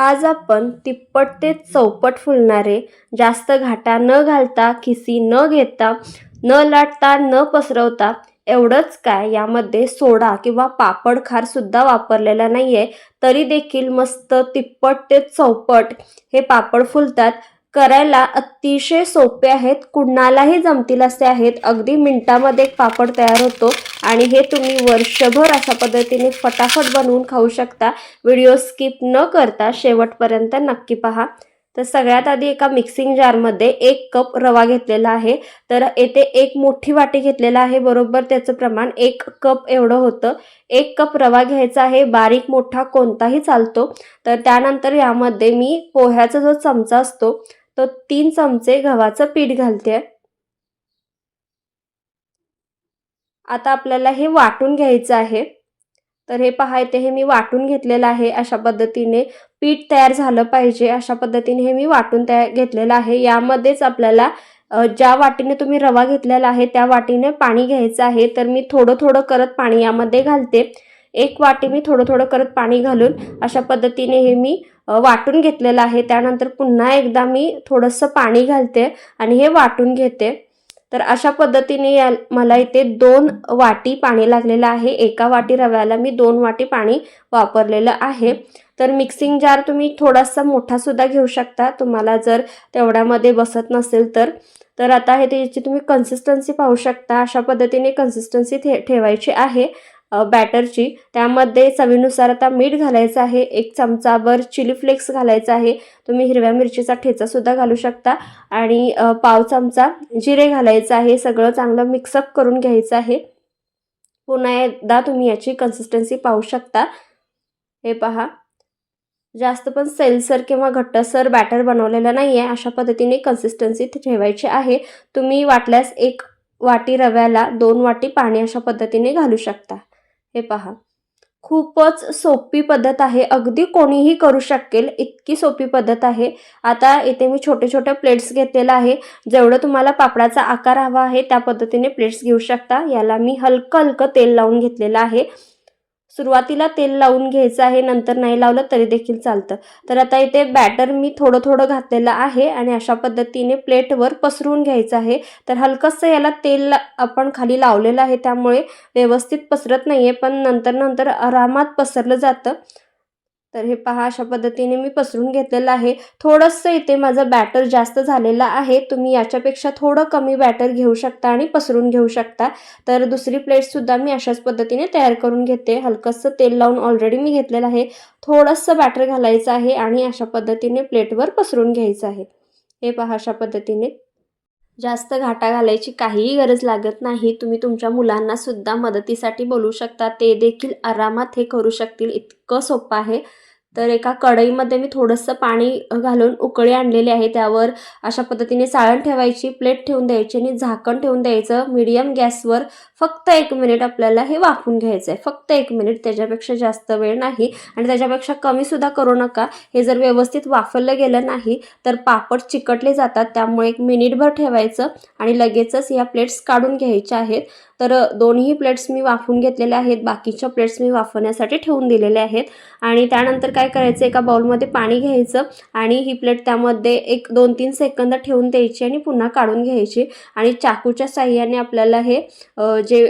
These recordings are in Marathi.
आज आपण तिप्पट ते चौपट फुलणारे जास्त घाटा न घालता खिसी न घेता न लाटता न पसरवता एवढंच काय यामध्ये सोडा किंवा पापड खार सुद्धा वापरलेला नाही आहे तरी देखील मस्त तिप्पट ते चौपट हे पापड फुलतात. करायला अतिशय सोपे आहेत. कुणालाही जमतील असे आहेत. अगदी मिनटामध्ये एक पापड तयार होतो आणि हे तुम्ही वर्षभर अशा पद्धतीने फटाफट बनवून खाऊ शकता. व्हिडिओ स्किप न करता शेवटपर्यंत नक्की पहा. तर सगळ्यात आधी एका मिक्सिंग जारमध्ये एक कप रवा घेतलेला आहे. तर येथे एक मोठी वाटी घेतलेला आहे. बरोबर त्याचं प्रमाण एक कप एवढं होतं. एक कप रवा घ्यायचा आहे. बारीक मोठा कोणताही चालतो. तर त्यानंतर यामध्ये मी पोह्याचा जो चमचा असतो तो तीन चमचे गव्हाचं पीठ घालते. आता आपल्याला हे वाटून घ्यायचं आहे. तर हे पहा इथे हे मी वाटून घेतलेलं आहे. अशा पद्धतीने पीठ तयार झालं पाहिजे. अशा पद्धतीने हे मी वाटून तयार घेतलेलं आहे. यामध्येच आपल्याला ज्या वाटीने तुम्ही रवा घेतलेला आहे त्या वाटीने पाणी घ्यायचं आहे. तर मी थोडं थोडं करत पाणी यामध्ये घालते. एक वाटी मी थोडं थोडं करत पाणी घालून अशा पद्धतीने हे मी वाटून घेतलेलं आहे. त्यानंतर पुन्हा एकदा मी थोडंसं पाणी घालते आणि हे वाटून घेते. तर अशा पद्धतीने या मला इथे दोन वाटी पाणी लागलेलं आहे. एका वाटी रव्याला मी दोन वाटी पाणी वापरलेलं आहे. तर मिक्सिंग जार तुम्ही थोडासा मोठासुद्धा घेऊ शकता. तुम्हाला जर तेवढ्यामध्ये बसत नसेल तर. तर आता हे त्याची तुम्ही कन्सिस्टन्सी पाहू शकता. अशा पद्धतीने कन्सिस्टन्सी ठे ठेवायची आहे. बॅटरची. त्यामध्ये चवीनुसार आता मीठ घालायचं आहे एक चमचाभर चिली फ्लेक्स घालायचा आहे. तुम्ही हिरव्या मिरचीचा ठेचासुद्धा घालू शकता. आणि पाव चमचा जिरे घालायचं आहे. सगळं चांगलं मिक्सअप करून घ्यायचं आहे. पुन्हा एकदा तुम्ही याची कन्सिस्टन्सी पाहू शकता. हे पहा. जास्त पण सेलसर किंवा घट्टसर बॅटर बनवलेलं नाही आहे अशा पद्धतीने कन्सिस्टन्सी ठेवायची आहे. तुम्ही वाटल्यास एक वाटी रव्याला दोन वाटी पाणी अशा पद्धतीने घालू शकता. हे पहा. खूपच सोपी पद्धत आहे. अगदी कोणीही करू शकेल इतकी सोपी पद्धत आहे. आता इथे मी छोटे छोटे प्लेट्स घेतलेलं आहे. जेवढं तुम्हाला पापडाचा आकार हवा आहे त्या पद्धतीने प्लेट्स घेऊ शकता. याला मी हलकं हलकं तेल लावून घेतलेलं आहे. सुरुवातीला तेल लावून घ्यायचं आहे नंतर नाही लावलं तरी देखील चालतं. तर आता इथे बॅटर मी थोडं थोडं घातलेलं आहे आणि अशा पद्धतीने प्लेटवर पसरवून घ्यायचं आहे. तर हलकंसं याला तेल आपण खाली लावलेलं आहे त्यामुळे व्यवस्थित पसरत नाही आहे पण नंतर नंतर आरामात पसरलं जातं. तर हे पहा अशा पद्धतीने मी पसरून घेतलेलं आहे. थोडंसं इथे माझं बॅटर जास्त झालेलं आहे. तुम्ही याच्यापेक्षा थोडं कमी बॅटर घेऊ शकता आणि पसरून घेऊ शकता. तर दुसरी प्लेटसुद्धा मी अशाच पद्धतीने तयार करून घेते. हलकंसं तेल लावून ऑलरेडी मी घेतलेलं आहे. थोडंसं बॅटर घालायचं आहे आणि अशा पद्धतीने प्लेटवर पसरून घ्यायचं आहे. हे पहा अशा पद्धतीने. जास्त घाटा घालायची काहीही गरज लागत नाही. तुम्ही तुमच्या मुलांना सुद्धा मदतीसाठी बोलू शकता. ते देखील आरामात हे करू शकतील. इतकं सोपं आहे. तर एका कढईमध्ये मी थोडंसं पाणी घालून उकळी आणलेली आहे. त्यावर अशा पद्धतीने चाळण ठेवायची प्लेट ठेवून द्यायची आणि झाकण ठेवून द्यायचं. मीडियम गॅसवर फक्त एक मिनिट आपल्याला हे वाफून घ्यायचं आहे फक्त एक मिनिट त्याच्यापेक्षा जास्त वेळ नाही आणि त्याच्यापेक्षा कमीसुद्धा करू नका. हे जर व्यवस्थित वाफवलं गेलं नाही तर पापड चिकटले जातात. त्यामुळे एक मिनिटभर ठेवायचं आणि लगेचच या प्लेट्स काढून घ्यायच्या आहेत. तर दोन्ही प्लेट्स मी वाफून घेतलेल्या आहेत. बाकीच्या प्लेट्स मी वाफवण्यासाठी ठेवून दिलेल्या आहेत. आणि त्यानंतर काय करायचं एका बाउलमध्ये पाणी घ्यायचं आणि ही प्लेट त्यामध्ये एक दोन तीन सेकंद ठेवून द्यायची आणि पुन्हा काढून घ्यायची. आणि चाकूच्या साह्याने आपल्याला हे जे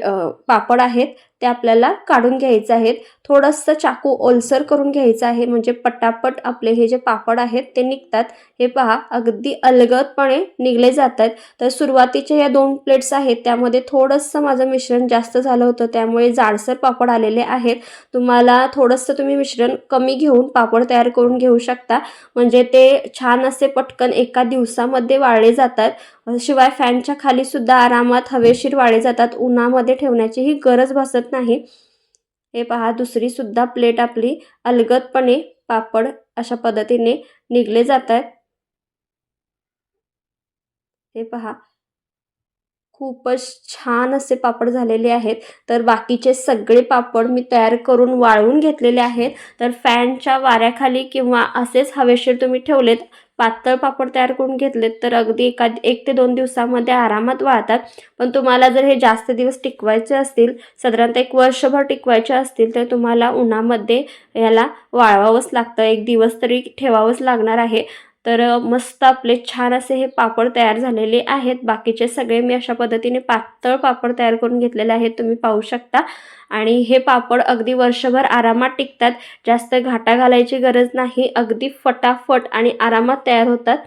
पापड आहेत ते आपल्याला काढून घ्यायचे आहेत. थोडंसं चाकू ओलसर करून घ्यायचं आहे. म्हणजे पटापट आपले हे जे पापड आहेत ते निघतात. हे पहा अगदी अलगदपणे निघले जातात. तर सुरुवातीच्या या दोन प्लेट्स आहेत त्यामध्ये थोडंसं माझं मिश्रण जास्त झालं होतं. त्यामुळे जाडसर पापड आलेले आहेत. तुम्हाला थोडंसं तुम्ही मिश्रण कमी घेऊन पापड तयार करून घेऊ शकता. म्हणजे ते छान असे पटकन एका दिवसामध्ये वाळले जातात. शिवाय फॅनच्या खाली सुद्धा आरामात हवेशीर वाळे जातात. उन्हामध्ये ठेवण्याचीही गरज भासत नाही. हे पहा दुसरी सुद्धा प्लेट आपली अलगदपणे पापड अशा पद्धतीने निघले जात आहेत हे पहा खूपच छान असे पापड झालेले आहेत. तर बाकीचे सगळे पापड मी तयार करून वाळवून घेतलेले आहेत. तर फॅनच्या वाऱ्याखाली किंवा असेच हवेशीर तुम्ही ठेवलेत पातळ पापड तयार करून घेतलेत तर अगदी एका एक ते दोन दिवसामध्ये आरामात वाहतात पण तुम्हाला जर हे जास्त दिवस टिकवायचे असतील साधारणतः एक वर्षभर टिकवायचे असतील तर तुम्हाला उन्हामध्ये याला वाळवावंच लागतं. एक दिवस तरी ठेवावंच लागणार आहे. तर मस्त आपले छान असे हे पापड तयार झालेले आहेत. बाकीचे सगळे मी अशा पद्धतीने पातळ पापड तयार करून घेतलेले आहेत. तुम्ही पाहू शकता. आणि हे पापड अगदी वर्षभर आरामात टिकतात. जास्त घाटा घालायची गरज नाही. अगदी फटाफट आणि आरामात तयार होतात.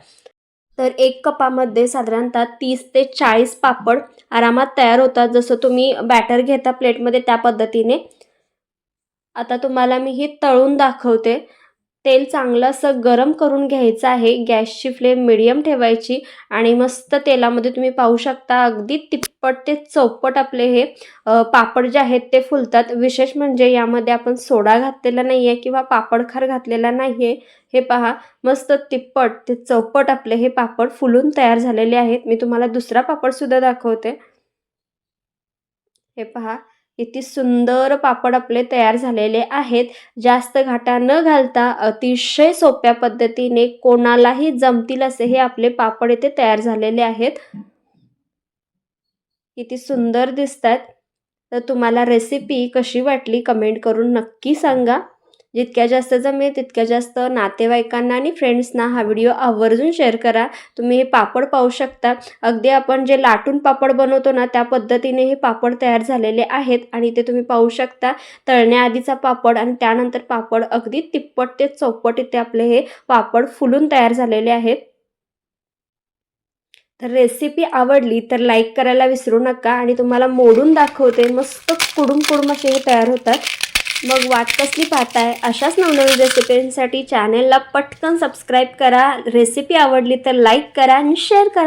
तर एक कपामध्ये साधारणतः तीस ते चाळीस पापड आरामात तयार होतात. जसं तुम्ही बॅटर घेता प्लेटमध्ये त्या पद्धतीने. आता तुम्हाला मी हे तळून दाखवते. तेल चांगलं असं गरम करून घ्यायचं आहे. गॅसची फ्लेम मिडियम ठेवायची आणि मस्त तेलामध्ये तुम्ही पाहू शकता अगदी तिप्पट ते चौपट आपले हे पापड जे आहेत ते फुलतात. विशेष म्हणजे यामध्ये आपण सोडा घातलेला नाही आहे किंवा पापडखार घातलेला नाही आहे हे पहा मस्त तिप्पट ते चौपट आपले हे पापड फुलून तयार झालेले आहेत. मी तुम्हाला दुसरा पापडसुद्धा दाखवते. हे पहा किती सुंदर पापड आपले तयार झालेले आहेत. जास्त घाटा न घालता अतिशय सोप्या पद्धतीने कोणालाही जमतील असे हे आपले पापड इथे तयार झालेले आहेत. किती सुंदर दिसतात तर तुम्हाला रेसिपी कशी वाटली कमेंट करून नक्की सांगा. जितक्या जास्त जमेल तितक्या जास्त नातेवाईकांना आणि फ्रेंड्सना हा व्हिडिओ आवर्जून शेअर करा. तुम्ही हे पापड पाहू शकता. अगदी आपण जे लाटून पापड बनवतो ना त्या पद्धतीने हे पापड तयार झालेले आहेत आणि ते तुम्ही पाहू शकता. तळण्याआधीचा पापड आणि त्यानंतर पापड अगदी तिप्पट ते चौपट इथे आपले हे पापड फुलून तयार झालेले आहेत. तर रेसिपी आवडली तर लाईक करायला विसरू नका आणि तुम्हाला मोडून दाखवते. मस्त कुडूम कुडूम असे हे तयार होतात. मग वाट कसली पाहताय? अशाच नवनवीन रेसिपींसाठी चॅनेलला पटकन सबस्क्राईब करा. रेसिपी आवडली तर लाईक करा आणि शेअर करा.